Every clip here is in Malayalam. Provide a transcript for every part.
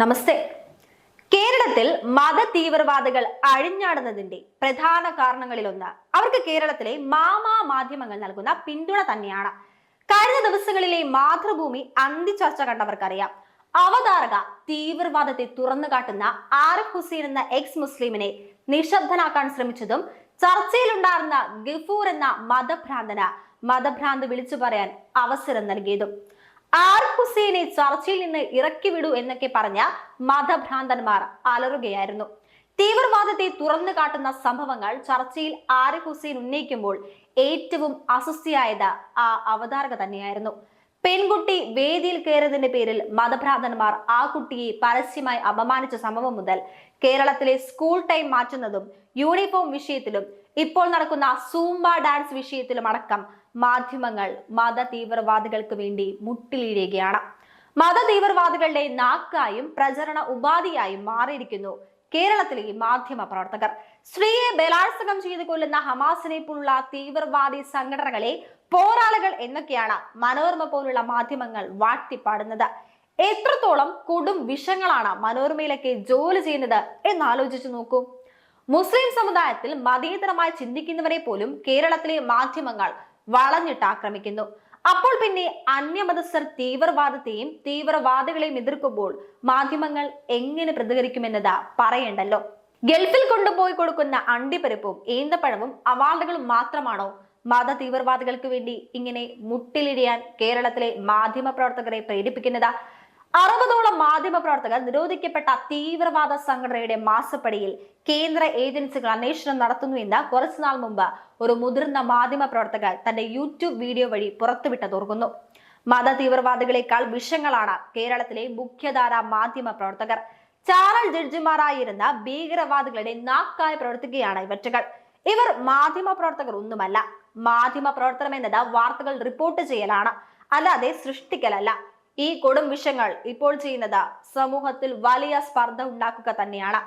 നമസ്തേ. കേരളത്തിൽ മത തീവ്രവാദികൾ അഴിഞ്ഞാടുന്നതിന്റെ പ്രധാന കാരണങ്ങളിലൊന്ന് അവർക്ക് കേരളത്തിലെ മാമാ മാധ്യമങ്ങൾ നൽകുന്ന പിന്തുണ തന്നെയാണ്. കഴിഞ്ഞ ദിവസങ്ങളിലെ മാതൃഭൂമി അന്തിചർച്ച കണ്ടവർക്കറിയാം. അവതാരക തീവ്രവാദത്തെ തുറന്നു കാട്ടുന്ന ആരിഫ് ഹുസൈൻ എന്ന എക്സ് മുസ്ലിമിനെ നിശബ്ദനാക്കാൻ ശ്രമിച്ചതും ചർച്ചയിലുണ്ടായിരുന്ന ഗഫൂർ എന്ന മതഭ്രാന്തന മതഭ്രാന്ത് വിളിച്ചു പറയാൻ അവസരം നൽകിയതും. ഹുസൈനെ ചർച്ചയിൽ നിന്ന് ഇറക്കി വിടൂ എന്നൊക്കെ പറഞ്ഞ മതഭ്രാന്തന്മാർ അലറുകയായിരുന്നു. തീവ്രവാദത്തെ തുറന്നു കാട്ടുന്ന സംഭവങ്ങൾ ചർച്ചയിൽ ആരിഫ് ഹുസൈൻ ഉന്നയിക്കുമ്പോൾ ഏറ്റവും അസ്വസ്ഥയായത് ആ അവതാരക തന്നെയായിരുന്നു. പെൺകുട്ടി വേദിയിൽ കയറിയതിന്റെ പേരിൽ മതഭ്രാന്തന്മാർ ആ കുട്ടിയെ പരസ്യമായി അപമാനിച്ച സംഭവം മുതൽ കേരളത്തിലെ സ്കൂൾ ടൈം മാറ്റുന്നതും യൂണിഫോം വിഷയത്തിലും ഇപ്പോൾ നടക്കുന്ന സൂംബ ഡാൻസ് വിഷയത്തിലും അടക്കം മാധ്യമങ്ങൾ മത തീവ്രവാദികൾക്ക് വേണ്ടി മുട്ടിലിഴുകയാണ് മത തീവ്രവാദികളുടെ നാക്കായും പ്രചരണ ഉപാധിയായും മാറിയിരിക്കുന്നു കേരളത്തിലെ മാധ്യമ പ്രവർത്തകർ. സ്ത്രീയെ ബലാത്സംഗം ചെയ്ത് കൊല്ലുന്ന ഹമാസിനെ പോലുള്ള തീവ്രവാദി സംഘടനകളെ പോരാളികൾ എന്നൊക്കെയാണ് മനോരമ പോലുള്ള മാധ്യമങ്ങൾ വാഴ്ത്തിപ്പാടുന്നത്. എത്രത്തോളം കൊടും വിഷങ്ങളാണ് മനോരമയിലൊക്കെ ജോലി ചെയ്യുന്നത് എന്ന് ആലോചിച്ചു നോക്കൂ. മുസ്ലിം സമുദായത്തിൽ മതേതരമായി ചിന്തിക്കുന്നവരെ പോലും കേരളത്തിലെ മാധ്യമങ്ങൾ വളഞ്ഞിട്ട് ആക്രമിക്കുന്നു. അപ്പോൾ പിന്നെ അന്യമതസ്ഥർ തീവ്രവാദത്തെയും തീവ്രവാദികളെയും എതിർക്കുമ്പോൾ മാധ്യമങ്ങൾ എങ്ങനെ പ്രതികരിക്കുമെന്നത് പറയണ്ടല്ലോ. ഗൾഫിൽ കൊണ്ടുപോയി കൊടുക്കുന്ന അണ്ടിപ്പരിപ്പും ഈന്തപ്പഴവും അവാർഡുകളും മാത്രമാണോ മത തീവ്രവാദികൾക്ക് വേണ്ടി ഇങ്ങനെ മുട്ടിലിടിയാൻ കേരളത്തിലെ മാധ്യമ പ്രവർത്തകരെ പ്രേരിപ്പിക്കുന്നത്? അറുപതോളം മാധ്യമ പ്രവർത്തകർ നിരോധിക്കപ്പെട്ട തീവ്രവാദ സംഘടനയുടെ മാസപ്പടിയിൽ കേന്ദ്ര ഏജൻസികൾ അന്വേഷണം നടത്തുന്നു എന്ന് കുറച്ചുനാൾ മുമ്പ് ഒരു മുതിർന്ന മാധ്യമ പ്രവർത്തകർ തന്റെ യൂട്യൂബ് വീഡിയോ വഴി പുറത്തുവിട്ടതോർക്കുന്നു മത തീവ്രവാദികളെക്കാൾ വിഷങ്ങളാണ് കേരളത്തിലെ മുഖ്യധാര മാധ്യമ പ്രവർത്തകർ ചാരൽ ജഡ്ജിമാരായിരുന്ന ഭീകരവാദികളുടെ നാക്കായ പ്രവർത്തിക്കുകയാണ് ഇവറ്റുകൾ. ഇവർ മാധ്യമ പ്രവർത്തകർ ഒന്നുമല്ല. മാധ്യമ പ്രവർത്തനം എന്നത് വാർത്തകൾ റിപ്പോർട്ട് ചെയ്യലാണ്. അല്ലാതെ സൃഷ്ടിക്കലല്ല. ഈ കൊടും വിഷങ്ങൾ ഇപ്പോൾ ചെയ്യുന്നത് സമൂഹത്തിൽ വലിയ സ്പർദ്ധ ഉണ്ടാക്കുക തന്നെയാണ്.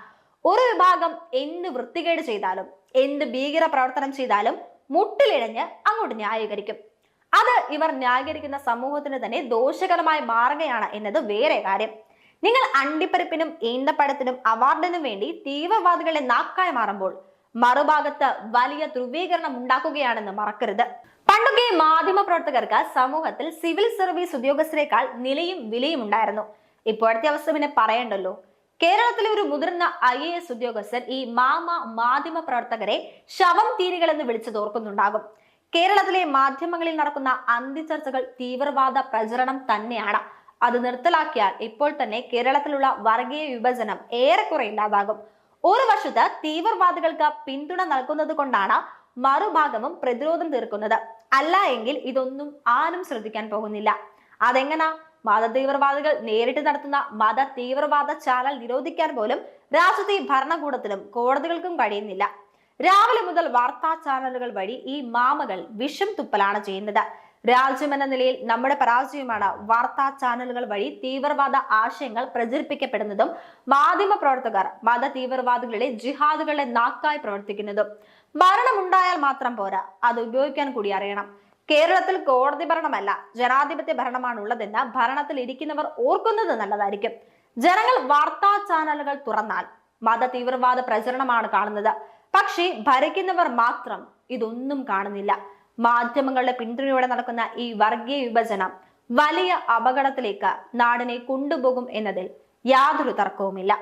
ഒരു വിഭാഗം എന്ത് വൃത്തികേട് ചെയ്താലും എന്ത് ഭീകര പ്രവർത്തനം ചെയ്താലും മുട്ടിലിഴഞ്ഞ് അങ്ങോട്ട് ന്യായീകരിക്കും. അത് ഇവർ ന്യായീകരിക്കുന്ന സമൂഹത്തിന് തന്നെ ദോഷകരമായി മാറുകയാണ് എന്നത് വേറെ കാര്യം. നിങ്ങൾ അണ്ടിപ്പരിപ്പിനും ഈന്തപ്പഴത്തിനും അവാർഡിനും വേണ്ടി തീവ്രവാദികളെ നാക്കായി മാറുമ്പോൾ മറുഭാഗത്ത് വലിയ ധ്രുവീകരണം ഉണ്ടാക്കുകയാണെന്ന് മറക്കരുത്. പണ്ടൊക്കെ മാധ്യമ പ്രവർത്തകർക്ക് സമൂഹത്തിൽ സിവിൽ സർവീസ് ഉദ്യോഗസ്ഥരെക്കാൾ നിലയും വിലയും ഉണ്ടായിരുന്നു. ഇപ്പോഴത്തെ അവസ്ഥ പിന്നെ പറയണ്ടല്ലോ. കേരളത്തിലെ ഒരു മുതിർന്ന ഐ എ എസ് ഉദ്യോഗസ്ഥൻ ഈ മാമ മാധ്യമ പ്രവർത്തകരെ ശവം തീരുകൾ എന്ന് വിളിച്ചു തോർക്കുന്നുണ്ടാകും കേരളത്തിലെ മാധ്യമങ്ങളിൽ നടക്കുന്ന അന്തിചർച്ചകൾ തീവ്രവാദ പ്രചരണം തന്നെയാണ്. അത് നിർത്തലാക്കിയാൽ ഇപ്പോൾ തന്നെ കേരളത്തിലുള്ള വർഗീയ വിഭജനം ഏറെക്കുറെ ഇല്ലാതാകും. ഒരു വശത്ത് തീവ്രവാദികൾക്ക് പിന്തുണ നൽകുന്നത് കൊണ്ടാണ് മറുഭാഗവും പ്രതിരോധം തീർക്കുന്നത്. അല്ല എങ്കിൽ ഇതൊന്നും ആരും ശ്രദ്ധിക്കാൻ പോകുന്നില്ല. അതെങ്ങനാ? മത തീവ്രവാദികൾ നേരിട്ട് നടത്തുന്ന മത തീവ്രവാദ ചാനൽ നിരോധിക്കാൻ പോലും രാജ്യത്തെ ഭരണകൂടത്തിലും കോടതികൾക്കും കഴിയുന്നില്ല. രാവിലെ മുതൽ വാർത്താ ചാനലുകൾ വഴി ഈ മാമകൾ വിഷം തുപ്പലാണ് ചെയ്യുന്നത്. രാജ്യമെന്ന നിലയിൽ നമ്മുടെ പരാജയമാണ് വാർത്താ ചാനലുകൾ വഴി തീവ്രവാദ ആശയങ്ങൾ പ്രചരിപ്പിക്കപ്പെടുന്നതും മാധ്യമ പ്രവർത്തകർ മത തീവ്രവാദികളുടെ ജിഹാദുകളുടെ നാക്കായി പ്രവർത്തിക്കുന്നതും. മരണമുണ്ടായാൽ മാത്രം പോരാ അത് ഉപയോഗിക്കാൻ കൂടി അറിയണം. കേരളത്തിൽ കോടതി ഭരണമല്ല ജനാധിപത്യ ഭരണമാണ് ഉള്ളതെന്ന് ഭരണത്തിൽ ഇരിക്കുന്നവർ ഓർക്കുന്നത് നല്ലതായിരിക്കും. ജനങ്ങൾ വാർത്താ ചാനലുകൾ തുറന്നാൽ മത തീവ്രവാദ പ്രചരണമാണ് കാണുന്നത്. പക്ഷേ ഭരിക്കുന്നവർ മാത്രം ഇതൊന്നും കാണുന്നില്ല. മാധ്യമങ്ങളുടെ പിന്തുണയോടെ നടക്കുന്ന ഈ വർഗീയ വിഭജനം വലിയ അപകടത്തിലേക്ക് നാടിനെ കൊണ്ടുപോകും എന്നതിൽ യാതൊരു തർക്കവുമില്ല.